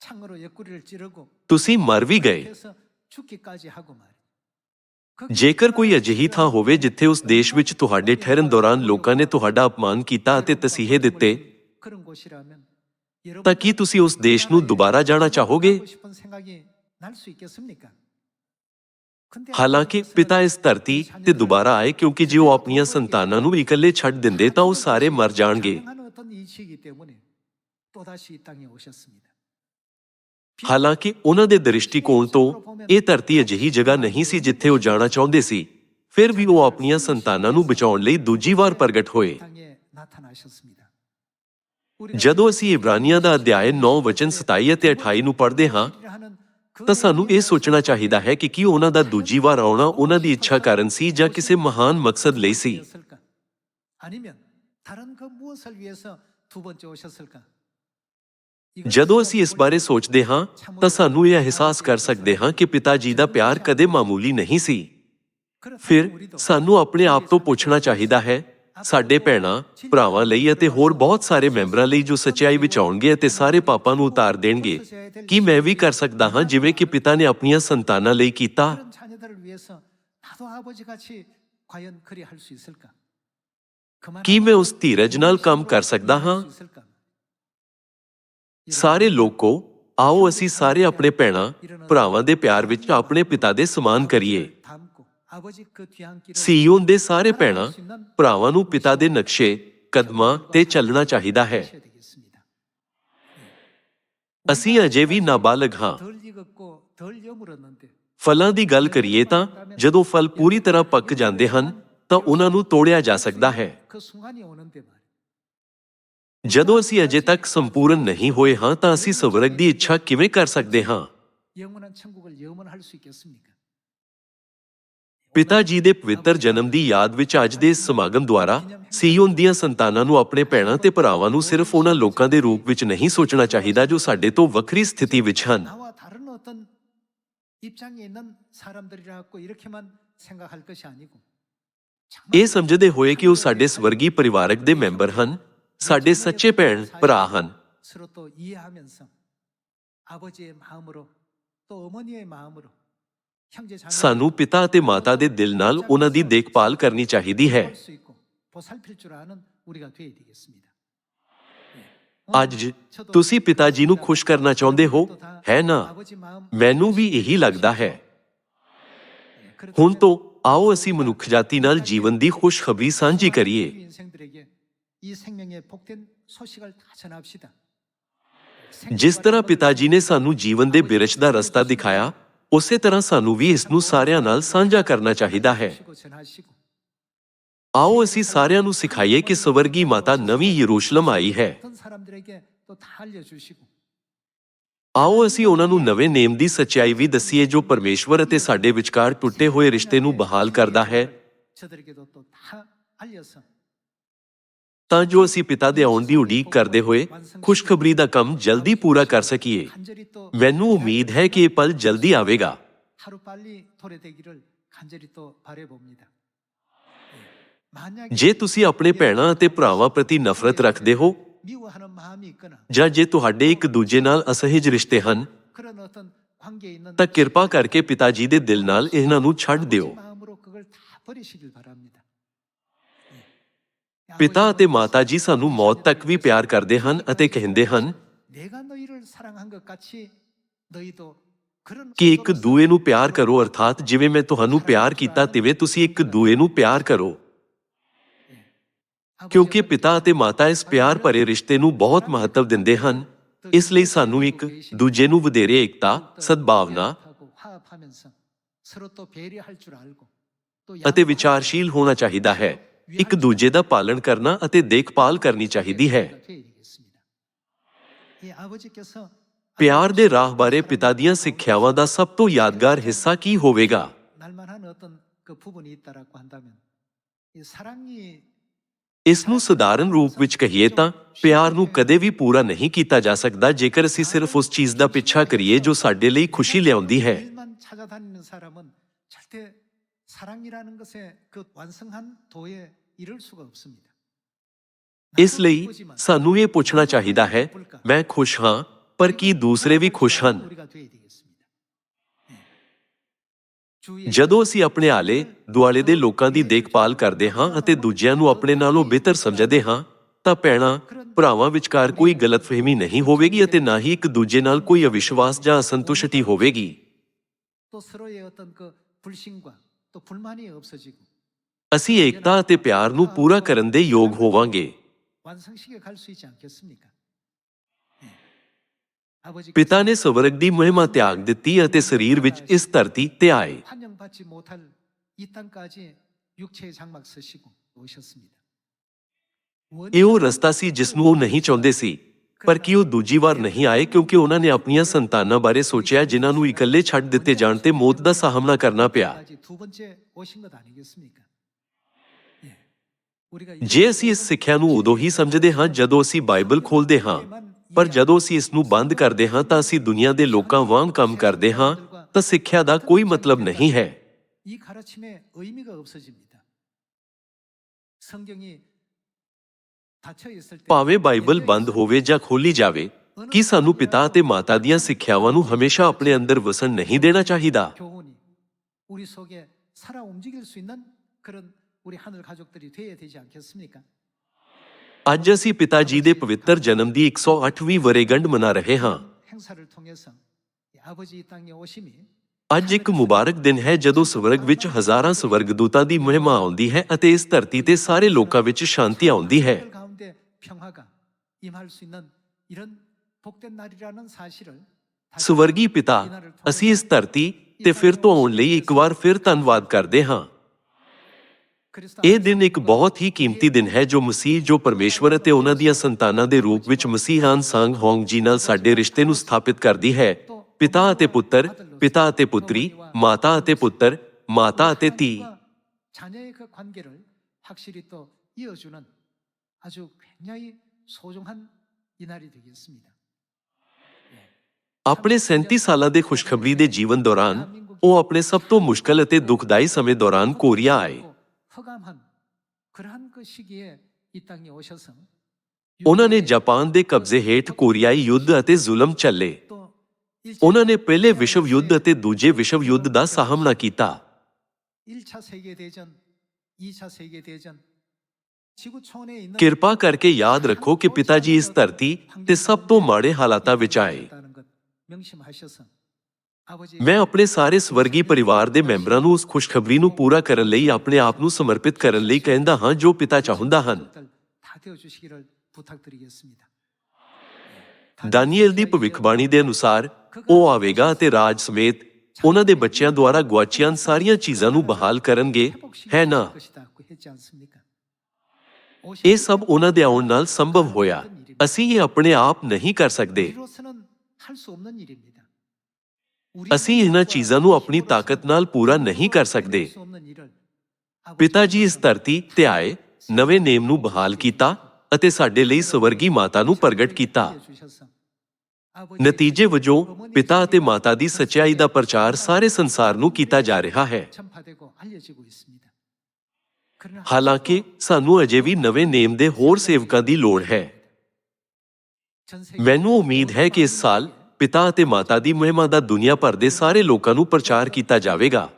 창으로 옆구리를 찌르고 ਤੁਸੀਂ ਮਰ ਵੀ ਗਏ 그래서 죽기까지 하고 말이에요. ਜੇਕਰ ਕੋਈ ਅਜਿਹੀ ਥਾਂ ਹੋਵੇ ਜਿੱਥੇ ਉਸ ਦੇਸ਼ ਵਿੱਚ ਤੁਹਾਡੇ ਠਹਿਰਨ ਦੌਰਾਨ ਲੋਕਾਂ ਨੇ ਤੁਹਾਡਾ ਅਪਮਾਨ ਕੀਤਾ ਅਤੇ ਤਸੀਹੇ ਦਿੱਤੇ 그런 곳이라면 ਤਾਂ ਕੀ ਤੁਸੀਂ ਉਸ ਦੇਸ਼ ਨੂੰ ਦੁਬਾਰਾ ਜਾਣਾ ਚਾਹੋਗੇ 하고 싶은 생각이 ਹਾਲਾਂਕਿ ਪਿਤਾ ਇਸ ਧਰਤੀ ਤੇ ਦੁਬਾਰਾ ਆਏ ਕਿਉਂਕਿ ਜੇ ਉਹ ਆਪਣੀਆਂ ਸੰਤਾਨਾਂ ਨੂੰ ਇਕੱਲੇ ਛੱਡ ਦਿੰਦੇ ਤਾਂ ਉਹ ਸਾਰੇ ਮਰ ਜਾਣਗੇ ਹਾਲਾਂਕਿ ਉਹਨਾਂ ਦੇ ਦ੍ਰਿਸ਼ਟੀਕੋਣ ਤੋਂ ਇਹ ਧਰਤੀ ਅਜਿਹੀ ਜਗ੍ਹਾ ਨਹੀਂ ਸੀ ਜਿੱਥੇ ਉਹ ਜਾਣਾ ਚਾਹੁੰਦੇ ਸੀ ਫਿਰ ਵੀ ਉਹ ਆਪਣੀਆਂ ਸੰਤਾਨਾਂ ਨੂੰ ਬਚਾਉਣ ਲਈ ਦੂਜੀ ਵਾਰ ਪ੍ਰਗਟ ਹੋਏ ਜਦੋਂ ਅਸੀਂ ਇਬਰਾਨੀਆਂ ਦਾ ਅਧਿਆਇ 9 ਵਚਨ 27 ਅਤੇ 28 ਨੂੰ ਪੜ੍ਹਦੇ ਹਾਂ ਤਾਂ ਸਾਨੂੰ ਇਹ ਸੋਚਣਾ ਚਾਹੀਦਾ ਹੈ ਕਿ ਕੀ ਉਹਨਾਂ ਦਾ ਦੂਜੀ ਵਾਰ ਆਉਣਾ ਉਹਨਾਂ ਦੀ ਇੱਛਾ ਕਾਰਨ ਸੀ ਜਾਂ ਕਿਸੇ ਮਹਾਨ ਮਕਸਦ ਲਈ ਸੀ। ਜਦੋਂ ਅਸੀਂ ਇਸ ਬਾਰੇ ਸੋਚਦੇ ਹਾਂ, ਤਾਂ ਸਾਨੂੰ ਇਹ ਅਹਿਸਾਸ ਕਰ ਸਕਦੇ ਹਾਂ ਕਿ ਪਿਤਾ ਜੀ ਦਾ ਪਿਆਰ ਕਦੇ ਮਾਮੂਲੀ ਨਹੀਂ ਸੀ। ਫਿਰ ਸਾਨੂੰ ਆਪਣੇ ਆਪ ਤੋਂ ਪੁੱਛਣਾ ਚਾਹੀਦਾ ਹੈ ਸਾਡੇ ਭੈਣਾਂ, ਭਰਾਵਾਂ ਲਈ ਅਤੇ ਹੋਰ ਬਹੁਤ ਸਾਰੇ ਮੈਂਬਰਾਂ ਲਈ ਜੋ ਸਚਾਈ ਵਿੱਚ ਆਉਣਗੇ ਅਤੇ ਸਾਰੇ ਪਾਪਾਂ ਨੂੰ ਉਤਾਰ ਦੇਣਗੇ। ਕੀ ਮੈਂ ਵੀ ਕਰ ਸਕਦਾ ਹਾਂ ਜਿਵੇਂ ਕਿ ਪਿਤਾ ਨੇ ਆਪਣੀਆਂ ਸੰਤਾਨਾਂ ਲਈ ਕੀਤਾ? ਕੀ ਮੈਂ ਉਸ ਧੀਰਜ ਨਾਲ ਕੰਮ ਕਰ ਸਕਦਾ ਹਾਂ? ਸਾਰੇ ਲੋਕੋ, ਆਓ ਅਸੀਂ ਸਾਰੇ ਆਪਣੇ ਭੈਣਾਂ, ਭਰਾਵਾਂ ਦੇ ਪਿਆਰ ਵਿੱਚ ਆਪਣੇ ਪਿਤਾ ਦੇ ਸਮਾਨ ਕਰੀਏ। ਸੀਯੋਨ ਦੇ ਸਾਰੇ ਭੈਣਾਂ ਭਰਾਵਾਂ ਨੂੰ ਪਿਤਾ ਦੇ ਨਕਸ਼ੇ ਕਦਮਾਂ ਤੇ ਚੱਲਣਾ ਚਾਹੀਦਾ ਹੈ। ਅਸੀਂ ਅਜੇ ਵੀ ਨਾਬਾਲਗ ਹਾਂ। ਫਲਾਂ ਦੀ ਗੱਲ ਕਰੀਏ ਤਾਂ ਜਦੋਂ ਫਲ ਪੂਰੀ ਤਰ੍ਹਾਂ ਪੱਕ ਜਾਂਦੇ ਹਨ ਤਾਂ ਉਹਨਾਂ ਨੂੰ ਤੋੜਿਆ ਜਾ ਸਕਦਾ ਹੈ। ਜਦੋਂ ਅਸੀਂ ਅਜੇ ਤੱਕ ਸੰਪੂਰਨ ਨਹੀਂ ਹੋਏ ਹਾਂ ਤਾਂ ਅਸੀਂ ਸਵਰਗ ਦੀ ਇੱਛਾ ਕਿਵੇਂ ਕਰ ਸਕਦੇ ਹਾਂ? ਪਿਤਾ ਜੀ ਦੇ ਪਵਿੱਤਰ ਜਨਮ ਦੀ ਯਾਦ ਵਿੱਚ ਅੱਜ ਦੇ ਇਸ ਸਮਾਗਮ ਦੁਆਰਾ ਸੀਯੋਨ ਦੀਆਂ ਸੰਤਾਨਾਂ ਨੂੰ ਆਪਣੇ ਭੈਣਾਂ ਤੇ ਭਰਾਵਾਂ ਨੂੰ ਸਿਰਫ ਉਹਨਾਂ ਲੋਕਾਂ ਦੇ ਰੂਪ ਵਿੱਚ ਨਹੀਂ ਸੋਚਣਾ ਚਾਹੀਦਾ ਜੋ ਸਾਡੇ ਤੋਂ ਵੱਖਰੀ ਸਥਿਤੀ ਵਿੱਚ ਹਨ 나와 다른 어떤 입장에 있는 사람들이라고 이렇게만 생각할 것이 아니고 ਇਹ ਸਮਝਦੇ ਹੋਏ ਕਿ ਉਹ ਸਾਡੇ ਸਵਰਗੀ ਪਰਿਵਾਰਕ ਦੇ ਮੈਂਬਰ ਹਨ ਸਾਡੇ ਸੱਚੇ ਭੈਣ ਭਰਾ ਹਨ 서로 또 이해하면서 아버지의 마음으로 또 어머니의 마음으로 형제 자매 ਸਾਨੂੰ ਪਿਤਾ ਅਤੇ ਮਾਤਾ ਦੇ ਦਿਲ ਨਾਲ ਉਹਨਾਂ ਦੀ ਦੇਖਭਾਲ ਕਰਨੀ ਚਾਹੀਦੀ ਹੈ। ਅੱਜ ਤੁਸੀਂ ਪਿਤਾ ਜੀ ਨੂੰ ਖੁਸ਼ ਕਰਨਾ ਚਾਹੁੰਦੇ ਹੋ ਹੈ ਨਾ ਮੈਨੂੰ ਵੀ ਇਹੀ ਲੱਗਦਾ ਹੈ। ਹੁਣ ਤੋਂ ਆਓ ਅਸੀਂ ਮਨੁੱਖ ਜਾਤੀ ਨਾਲ ਜੀਵਨ ਦੀ ਖੁਸ਼ਖਬਰੀ ਸਾਂਝੀ ਕਰੀਏ। ਜਿਸ ਤਰ੍ਹਾਂ ਪਿਤਾ ਜੀ ਨੇ ਸਾਨੂੰ ਜੀਵਨ ਦੇ ਬਿਰਛ ਦਾ ਰਸਤਾ ਦਿਖਾਇਆ ਉਸੇ ਤਰ੍ਹਾਂ ਸਾਨੂੰ ਵੀ ਇਸ ਨੂੰ ਸਾਰਿਆਂ ਨਾਲ ਸਾਂਝਾ ਕਰਨਾ ਚਾਹੀਦਾ ਹੈ। ਆਓ ਅਸੀਂ ਸਾਰਿਆਂ ਨੂੰ ਸਿਖਾਈਏ ਕਿ ਸਵਰਗੀ ਮਾਤਾ ਨਵੀਂ ਯਰੂਸ਼ਲਮ ਆਈ ਹੈ। ਆਓ ਅਸੀਂ ਉਹਨਾਂ ਨੂੰ ਨਵੇਂ ਨੇਮ ਦੀ ਸੱਚਾਈ ਵੀ ਦਸੀਏ ਜੋ ਪਰਮੇਸ਼ਵਰ ਅਤੇ ਸਾਡੇ ਵਿਚਕਾਰ ਟੁੱਟੇ ਹੋਏ ਰਿਸ਼ਤੇ ਨੂੰ ਬਹਾਲ ਕਰਦਾ ਹੈ। ਤਾਂ ਜੋ ਅਸੀਂ ਪਿਤਾ ਦੇ ਆਉਣ ਦੀ ਉਡੀਕ ਕਰਦੇ ਹੋਏ ਖੁਸ਼ਖਬਰੀ ਦਾ ਕੰਮ ਜਲਦੀ ਪੂਰਾ ਕਰ ਸਕੀਏ। ਮੈਨੂੰ ਉਮੀਦ ਹੈ ਕਿ ਇਹ ਪਲ ਜਲਦੀ ਆਵੇਗਾ। ਜੇ ਤੁਸੀਂ ਆਪਣੇ ਭੈਣਾਂ ਅਤੇ ਭਰਾਵਾਂ ਪ੍ਰਤੀ ਨਫ਼ਰਤ ਰੱਖਦੇ ਹੋ, ਜਾਂ ਜੇ ਤੁਹਾਡੇ ਇੱਕ ਦੂਜੇ ਨਾਲ ਅਸਹਿਜ ਰਿਸ਼ਤੇ ਹਨ, ਤਾਂ ਕਿਰਪਾ ਕਰਕੇ ਪਿਤਾ ਜੀ ਦੇ ਦਿਲ ਨਾਲ ਇਹਨਾਂ ਨੂੰ ਛੱਡ ਦਿਓ। ਪਿਤਾ ਅਤੇ ਮਾਤਾ ਜੀ ਸਾਨੂੰ ਮੌਤ ਤੱਕ ਵੀ ਪਿਆਰ ਕਰਦੇ ਹਨ ਅਤੇ ਕਹਿੰਦੇ ਹਨ ਕਿ ਇੱਕ ਦੂਏ ਨੂੰ ਪਿਆਰ ਕਰੋ ਅਰਥਾਤ ਜਿਵੇਂ ਮੈਂ ਤੁਹਾਨੂੰ ਪਿਆਰ ਕੀਤਾ ਤਿਵੇਂ ਤੁਸੀਂ ਇੱਕ ਦੂਏ ਨੂੰ ਪਿਆਰ ਕਰੋ। ਕਿਉਂਕਿ ਪਿਤਾ ਅਤੇ ਮਾਤਾ ਇਸ ਪਿਆਰ ਭਰੇ ਰਿਸ਼ਤੇ ਨੂੰ ਬਹੁਤ ਮਹੱਤਵ ਦਿੰਦੇ ਹਨ। ਇਸ ਲਈ ਸਾਨੂੰ ਇੱਕ ਦੂਜੇ ਨੂੰ ਵਧੇਰੇ ਏਕਤਾ ਸਦਭਾਵਨਾ ਅਤੇ ਵਿਚਾਰਸ਼ੀਲ ਹੋਣਾ ਚਾਹੀਦਾ ਹੈ। ਇੱਕ ਦੂਜੇ ਦਾ ਪਾਲਣ ਕਰਨਾ ਅਤੇ ਦੇਖਭਾਲ ਕਰਨੀ ਚਾਹੀਦੀ ਹੈ। ਪਿਆਰ ਦੇ ਰਾਹ ਬਾਰੇ ਪਿਤਾ ਦੀਆਂ ਸਿੱਖਿਆਵਾਂ ਦਾ ਸਭ ਤੋਂ ਯਾਦਗਾਰ ਹਿੱਸਾ ਕੀ ਹੋਵੇਗਾ? ਇਸ ਨੂੰ ਸਧਾਰਨ ਰੂਪ ਵਿੱਚ ਕਹੀਏ ਤਾਂ ਪਿਆਰ ਨੂੰ ਕਦੇ ਵੀ ਪੂਰਾ ਨਹੀਂ ਕੀਤਾ ਜਾ ਸਕਦਾ ਜੇਕਰ ਅਸੀਂ ਸਿਰਫ ਉਸ ਚੀਜ਼ ਦਾ ਪਿੱਛਾ ਕਰੀਏ ਜੋ ਸਾਡੇ ਲਈ ਖੁਸ਼ੀ ਲਿਆਉਂਦੀ ਹੈ। ਇਸ ਲਈ ਸਾਨੂੰ ਇਹ ਪੁੱਛਣਾ ਚਾਹੀਦਾ ਹੈ ਮੈਂ ਖੁਸ਼ ਹਾਂ ਪਰ ਕੀ ਦੂਸਰੇ ਵੀ ਖੁਸ਼ ਹਨ? ਜਦੋਂ ਅਸੀਂ ਆਪਣੇ ਆਲੇ ਦੁਆਲੇ ਦੇ ਲੋਕਾਂ ਦੀ ਦੇਖਭਾਲ ਕਰਦੇ ਹਾਂ ਅਤੇ ਦੂਜਿਆਂ ਨੂੰ ਆਪਣੇ ਨਾਲੋਂ ਬਿਹਤਰ ਸਮਝਦੇ ਹਾਂ ਤਾਂ ਪੈਣਾ ਭਰਾਵਾਂ ਵਿਚਕਾਰ ਕੋਈ ਗਲਤਫਹਿਮੀ ਨਹੀਂ ਹੋਵੇਗੀ ਅਤੇ ਨਾ ਹੀ ਇੱਕ ਦੂਜੇ ਨਾਲ ਕੋਈ ਅਵਿਸ਼ਵਾਸ ਜਾਂ ਅਸੰਤੁਸ਼ਟੀ ਹੋਵੇਗੀ। ਅਸੀਂ ਏਕਤਾ ਅਤੇ ਪਿਆਰ ਨੂੰ ਪੂਰਾ ਕਰਨ ਦੇ ਯੋਗ ਹੋਵਾਂਗੇ। ਪਿਤਾ ਨੇ ਸਵਰਗ ਦੀ ਮਹਿਮਾ ਤਿਆਗ ਦਿੱਤੀ ਅਤੇ ਸਰੀਰ ਵਿੱਚ ਇਸ ਧਰਤੀ ਤੇ ਆਏ। ਇਹ ਉਹ ਰਸਤਾ ਸੀ ਜਿਸ ਨੂੰ ਉਹ ਨਹੀਂ ਚਾਹੁੰਦੇ ਸੀ। ਪਰ ਕੀ ਉਹ ਦੂਜੀ ਵਾਰ ਨਹੀਂ ਆਏ ਕਿਉਂਕਿ ਉਹਨਾਂ ਨੇ ਆਪਣੀਆਂ ਸੰਤਾਨਾਂ ਬਾਰੇ ਸੋਚਿਆ ਜਿਨ੍ਹਾਂ ਨੂੰ ਇਕੱਲੇ ਛੱਡ ਦਿੱਤੇ ਜਾਣ ਤੇ ਮੌਤ ਦਾ ਸਾਹਮਣਾ ਕਰਨਾ ਪਿਆ 까지 두 번째 오신 것 아니겠습니까? 예. 우리가 ਜੇ ਅਸੀਂ ਇਸ ਸਿੱਖਿਆ ਨੂੰ ਉਦੋਂ ਹੀ ਸਮਝਦੇ ਹਾਂ ਜਦੋਂ ਅਸੀਂ ਬਾਈਬਲ ਖੋਲਦੇ ਹਾਂ ਪਰ ਜਦੋਂ ਅਸੀਂ ਇਸ ਨੂੰ ਬੰਦ ਕਰਦੇ ਹਾਂ ਤਾਂ ਅਸੀਂ ਦੁਨੀਆ ਦੇ ਲੋਕਾਂ ਵਾਂਗ ਕੰਮ ਕਰਦੇ ਹਾਂ ਤਾਂ ਸਿੱਖਿਆ ਦਾ ਕੋਈ ਮਤਲਬ ਨਹੀਂ ਹੈ 이 가르침에 의미가 없어집니다. 성경이 닫혀 있을 때 ਭਾਵੇਂ ਬਾਈਬਲ ਬੰਦ ਹੋਵੇ ਜਾਂ ਖੋਲੀ ਜਾਵੇ ਕੀ ਸਾਨੂੰ ਪਿਤਾ ਅਤੇ ਮਾਤਾ ਦੀਆਂ ਸਿੱਖਿਆਵਾਂ ਨੂੰ ਹਮੇਸ਼ਾ ਆਪਣੇ ਅੰਦਰ ਵਸਣ ਨਹੀਂ ਦੇਣਾ ਚਾਹੀਦਾ 교훈이 우리 속에 살아 움직일 수 있는 그런 우리 하늘 가족들이 되어야 되지 않겠습니까? ਅੱਜ ਅਸੀਂ ਪਿਤਾ ਜੀ ਦੇ ਪਵਿੱਤਰ ਜਨਮ ਦੀ 108ਵੀਂ ਵਰੇਗੰਢ ਮਨਾ ਰਹੇ ਹਾਂ 행사를 통해서 이 아버지 이 땅에 오심이 ਅੱਜ ਇੱਕ ਮੁਬਾਰਕ ਦਿਨ ਹੈ ਜਦੋਂ ਸਵਰਗ ਵਿੱਚ ਹਜ਼ਾਰਾਂ ਸਵਰਗਦੂਤਾਂ ਦੀ ਮਹਿਮਾ ਆਉਂਦੀ ਹੈ ਅਤੇ ਇਸ ਧਰਤੀ ਤੇ ਸਾਰੇ ਲੋਕਾਂ ਵਿੱਚ ਸ਼ਾਂਤੀ ਆਉਂਦੀ ਹੈ ਸਵਰਗੀ ਪਿਤਾ ਅਸੀਂ ਇਸ ਧਰਤੀ ਤੇ ਫਿਰ ਤੋਂ ਆਉਣ ਲਈ ਇੱਕ ਵਾਰ ਫਿਰ ਧੰਨਵਾਦ ਕਰਦੇ ਹਾਂ 그리스도 ਇਹ ਦਿਨ ਇੱਕ ਬਹੁਤ ਹੀ ਕੀਮਤੀ ਦਿਨ ਹੈ ਜੋ ਮਸੀਹ ਜੋ ਪਰਮੇਸ਼ਵਰ ਅਤੇ ਉਹਨਾਂ ਦੀਆਂ ਸੰਤਾਨਾਂ ਦੇ ਰੂਪ ਵਿੱਚ ਮਸੀਹਾਨ ਸੰਗ ਹੋਂਗ ਜੀ ਨਾਲ ਸਾਡੇ ਰਿਸ਼ਤੇ ਨੂੰ ਸਥਾਪਿਤ ਕਰਦੀ ਹੈ ਪਿਤਾ ਅਤੇ ਪੁੱਤਰ ਪਿਤਾ ਅਤੇ ਪੁੱਤਰੀ ਮਾਤਾ ਅਤੇ ਪੁੱਤਰ ਮਾਤਾ ਅਤੇ ਧੀ 하나님과 자녀의 그 관계를 확실히 또 이어주는 ਆਪਣੇ 37 ਸਾਲਾਂ ਦੇ ਖੁਸ਼ਖਬਰੀ ਦੇ ਜੀਵਨ ਦੌਰਾਨ ਉਹ ਆਪਣੇ ਸਭ ਤੋਂ ਮੁਸ਼ਕਲ ਅਤੇ ਦੁਖਦਾਈ ਸਮੇਂ ਦੌਰਾਨ ਕੋਰੀਆ ਆਏ 허감한 그러한 그 시기에 이 땅에 오셔서 ਉਹਨਾਂ ਨੇ ਜਾਪਾਨ ਦੇ ਕਬਜ਼ੇ ਹੇਠ ਕੋਰੀਆਈ ਯੁੱਧ ਅਤੇ ਜ਼ੁਲਮ ਚੱਲੇ 또 ਉਹਨਾਂ ਨੇ ਪਹਿਲੇ ਵਿਸ਼ਵ ਯੁੱਧ ਅਤੇ ਦੂਜੇ ਵਿਸ਼ਵ ਯੁੱਧ ਦਾ ਸਾਹਮਣਾ ਕੀਤਾ 1차 세계 대전, 2차 세계 대전 지구 초원에 있는 ਕਿਰਪਾ ਕਰਕੇ ਯਾਦ ਰੱਖੋ ਕਿ ਪਿਤਾ ਜੀ ਇਸ ਧਰਤੀ ਤੇ ਸਭ ਤੋਂ ਮਾੜੇ ਹਾਲਾਤਾਂ ਵਿੱਚ ਆਏ। ਮੈਂ ਆਪਣੇ ਸਾਰੇ ਸਵਰਗੀ ਪਰਿਵਾਰ ਦੇ ਮੈਂਬਰਾਂ ਨੂੰ ਉਸ ਖੁਸ਼ਖਬਰੀ ਨੂੰ ਪੂਰਾ ਕਰਨ ਲਈ ਆਪਣੇ ਆਪ ਨੂੰ ਸਮਰਪਿਤ ਕਰਨ ਲਈ ਕਹਿੰਦਾ ਹਾਂ ਜੋ ਪਿਤਾ ਚਾਹੁੰਦਾ ਹਨ। ਦਾਨੀਏਲ ਦੀ ਭਵਿੱਖਬਾਣੀ ਦੇ ਅਨੁਸਾਰ ਉਹ ਆਵੇਗਾ ਅਤੇ ਰਾਜ ਸਮੇਤ ਉਹਨਾਂ ਦੇ ਬੱਚਿਆਂ ਦੁਆਰਾ ਗਵਾਚੀਆਂ ਸਾਰੀਆਂ ਚੀਜ਼ਾਂ ਨੂੰ ਬਹਾਲ ਕਰਨਗੇ। ਹੈ ਨਾ? ਇਹ ਸਭ ਉਹਨਾਂ ਦੇ ਆਉਣ ਨਾਲ ਸੰਭਵ ਹੋਇਆ। ਅਸੀਂ ਇਹ ਆਪਣੇ ਆਪ ਨਹੀਂ ਕਰ ਸਕਦੇ। ਅਸੀਂ ਇਹਨਾਂ ਚੀਜ਼ਾਂ ਨੂੰ ਆਪਣੀ ਤਾਕਤ ਨਾਲ ਪੂਰਾ ਨਹੀਂ ਕਰ ਸਕਦੇ। ਪਿਤਾ ਜੀ ਇਸ ਧਰਤੀ ਤੇ ਆਏ, ਨਵੇਂ ਨੇਮ ਨੂੰ ਬਹਾਲ ਕੀਤਾ ਅਤੇ ਸਾਡੇ ਲਈ ਸਵਰਗੀ ਮਾਤਾ ਨੂੰ ਪ੍ਰਗਟ ਕੀਤਾ। ਨਤੀਜੇ ਵਜੋਂ, ਪਿਤਾ ਅਤੇ ਮਾਤਾ ਦੀ ਸਚਾਈ ਦਾ ਪ੍ਰਚਾਰ ਸਾਰੇ ਸੰਸਾਰ ਨੂੰ ਕੀਤਾ ਜਾ ਰਿਹਾ ਹੈ। ਹਾਲਾਂਕਿ ਸਾਨੂੰ ਅਜੇ ਵੀ ਨਵੇਂ ਨੇਮ ਦੇ ਹੋਰ ਸੇਵਕਾਂ ਦੀ ਲੋੜ ਹੈ। ਮੈਨੂੰ ਉਮੀਦ ਹੈ ਕਿ ਇਸ ਸਾਲ ਪਿਤਾ ਅਤੇ ਮਾਤਾ ਦੀ ਮਹਿਮਾ ਦਾ ਦੁਨੀਆ ਭਰ ਦੇ ਸਾਰੇ ਲੋਕਾਂ ਨੂੰ ਪ੍ਰਚਾਰ ਕੀਤਾ ਜਾਵੇਗਾ।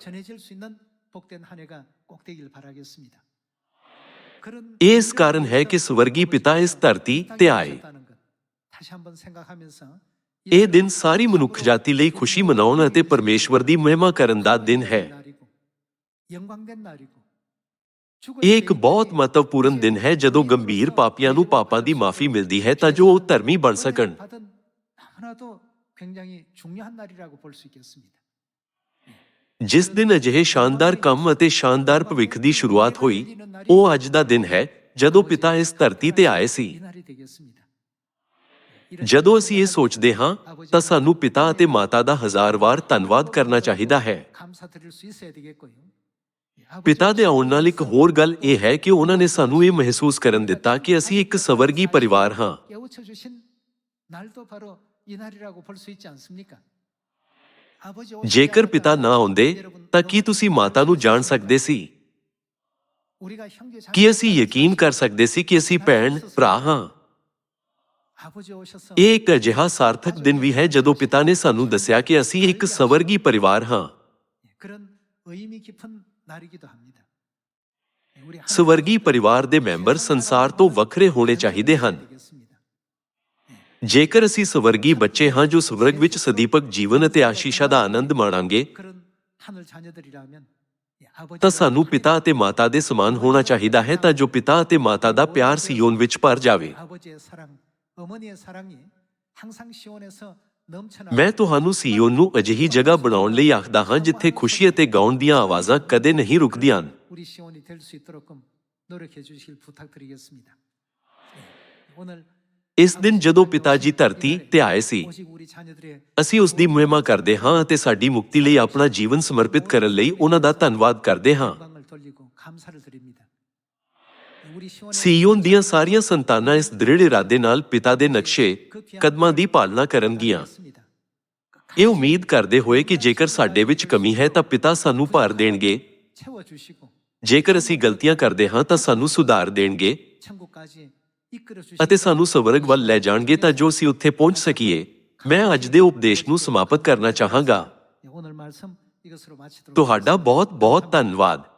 ਇਸ ਕਾਰਨ ਹੈ ਕਿ ਸਵਰਗੀ ਪਿਤਾ ਇਸ ਧਰਤੀ ਤੇ ਆਏ। ਇਹ ਦਿਨ ਸਾਰੀ ਮਨੁੱਖ ਜਾਤੀ ਲਈ ਖੁਸ਼ੀ ਮਨਾਉਣ ਅਤੇ ਪਰਮੇਸ਼ਵਰ ਦੀ ਮਹਿਮਾ ਕਰਨ ਦਾ ਦਿਨ ਹੈ। ਇਹ ਇੱਕ ਬਹੁਤ ਮਹੱਤਵਪੂਰਨ ਦਿਨ ਹੈ। ਜਦੋਂ ਗੰਭੀਰ ਪਾਪੀਆਂ ਨੂੰ ਪਾਪਾਂ ਦੀ ਮਾਫੀ ਮਿਲਦੀ ਹੈ, ਤਾਂ ਜੋ ਉਹ ਧਰਮੀ ਬਣ ਸਕਣ। ਜਿਸ ਦਿਨ ਅਜਿਹੇ ਸ਼ਾਨਦਾਰ ਕੰਮ ਅਤੇ ਸ਼ਾਨਦਾਰ ਭਵਿੱਖ ਦੀ ਸ਼ੁਰੂਆਤ ਹੋਈ, ਉਹ ਅੱਜ ਦਾ ਦਿਨ ਹੈ, ਜਦੋਂ ਪਿਤਾ ਇਸ ਧਰਤੀ ਤੇ ਆਏ ਸੀ। ਜਦੋਂ ਅਸੀਂ ਇਹ ਸੋਚਦੇ ਹਾਂ, ਤਾਂ ਸਾਨੂੰ ਪਿਤਾ ਅਤੇ ਮਾਤਾ ਦਾ ਹਜ਼ਾਰ ਵਾਰ ਧੰਨਵਾਦ ਕਰਨਾ ਚਾਹੀਦਾ ਹੈ। ਪਿਤਾ ਦੇ ਆਉਣ ਨਾਲ ਇੱਕ ਹੋਰ ਗੱਲ ਇਹ ਹੈ ਕਿ ਉਹਨਾਂ ਨੇ ਸਾਨੂੰ ਇਹ ਮਹਿਸੂਸ ਕਰਨ ਦਿੱਤਾ ਕਿ ਅਸੀਂ ਇੱਕ ਸਵਰਗੀ ਪਰਿਵਾਰ ਹਾਂ। ਜੇਕਰ ਪਿਤਾ ਨਾ ਹੁੰਦੇ ਤਾਂ ਕੀ ਤੁਸੀਂ ਮਾਤਾ ਨੂੰ ਜਾਣ ਸਕਦੇ ਸੀ? ਕਿ ਅਸੀਂ ਯਕੀਨ ਕਰ ਸਕਦੇ ਸੀ ਕਿ ਅਸੀਂ ਭੈਣ ਭਰਾ ਹਾਂ? ਇਹ ਇੱਕ ਅਜਿਹਾ ਸਾਰਥਕ ਦਿਨ ਵੀ ਹੈ ਜਦੋਂ ਪਿਤਾ ਨੇ ਸਾਨੂੰ ਦੱਸਿਆ ਕਿ ਅਸੀਂ ਇੱਕ ਸਵਰਗੀ ਪਰਿਵਾਰ ਹਾਂ। ਸਵਰਗੀ ਪਰਿਵਾਰ ਦੇ ਮੈਂਬਰ ਸੰਸਾਰ ਤੋਂ ਵੱਖਰੇ ਹੋਣੇ ਚਾਹੀਦੇ ਹਨ ਜੇਕਰ ਅਸੀਂ ਸਵਰਗੀ ਬੱਚੇ ਹਾਂ ਜੋ ਸਵਰਗ ਵਿੱਚ ਸਦੀਪਕ ਜੀਵਨ ਅਤੇ ਆਸ਼ੀਸ਼ਾ ਦਾ ਆਨੰਦ ਮਾਣਾਂਗੇ ਤਾਂ ਸਾਨੂੰ ਪਿਤਾ ਅਤੇ ਮਾਤਾ ਦੇ ਸਮਾਨ ਹੋਣਾ ਚਾਹੀਦਾ ਹੈ ਤਾਂ ਜੋ ਪਿਤਾ ਅਤੇ ਮਾਤਾ ਦਾ ਪਿਆਰ ਸਿਯੋਨ ਵਿੱਚ ਭਰ ਜਾਵੇ 아버지의 사랑, 어머니의 사랑이 항상 시온에서 넘쳐나 ਮੈਂ ਤੁਹਾਨੂੰ ਸਿਯੋਨ ਨੂੰ ਅਜਿਹੀ ਜਗ੍ਹਾ ਬਣਾਉਣ ਲਈ ਆਖਦਾ ਹਾਂ ਜਿੱਥੇ ਖੁਸ਼ੀ ਅਤੇ ਗਾਉਣ ਦੀਆਂ ਆਵਾਜ਼ਾਂ ਕਦੇ ਨਹੀਂ ਰੁਕਦੀਆਂ 우리 시온이 될 수 있도록끔 노력해 주시길 부탁드리겠습니다. 예, 오늘 ਇਸ ਦਿਨ ਜਦੋਂ ਪਿਤਾ ਜੀ ਧਰਤੀ ਤੇ ਆਏ ਸੀ 오직 우리 자녀들의 ਅਸੀਂ ਉਸ ਦੀ ਮਹਿਮਾ ਕਰਦੇ ਹਾਂ ਅਤੇ ਸਾਡੀ ਮੁਕਤੀ ਲਈ ਆਪਣਾ ਜੀਵਨ ਸਮਰਪਿਤ ਕਰਨ ਲਈ ਉਹਨਾਂ ਦਾ ਧੰਨਵਾਦ ਕਰਦੇ ਹਾਂ 영광을 돌리고 감사를 드립니다. ਸੀਯੋਨ ਦੀਆਂ ਸਾਰੀਆਂ ਸੰਤਾਨਾਂ ਇਸ ਦ੍ਰਿੜ ਇਰਾਦੇ ਨਾਲ ਪਿਤਾ ਦੇ ਨਕਸ਼ੇ ਕਦਮਾਂ ਦੀ ਪਾਲਣਾ ਕਰਨਗੀਆਂ। ਇਹ ਉਮੀਦ ਕਰਦੇ ਹੋਏ ਕਿ ਜੇਕਰ ਸਾਡੇ ਵਿੱਚ ਕਮੀ ਹੈ ਤਾਂ ਪਿਤਾ ਸਾਨੂੰ ਭਾਰ ਦੇਣਗੇ। ਜੇਕਰ ਅਸੀਂ ਗਲਤੀਆਂ ਕਰਦੇ ਹਾਂ ਤਾਂ ਸਾਨੂੰ ਸੁਧਾਰ ਦੇਣਗੇ। ਅਤੇ ਸਾਨੂੰ ਸਵਰਗ ਵੱਲ ਲੈ ਜਾਣਗੇ ਤਾਂ ਜੋ ਅਸੀਂ ਉੱਥੇ ਪਹੁੰਚ ਸਕੀਏ। ਮੈਂ ਅੱਜ ਦੇ ਉਪਦੇਸ਼ ਨੂੰ ਸਮਾਪਤ ਕਰਨਾ ਚਾਹਾਂਗਾ। ਤੁਹਾਡਾ ਬਹੁਤ ਬਹੁਤ ਧੰਨਵਾਦ।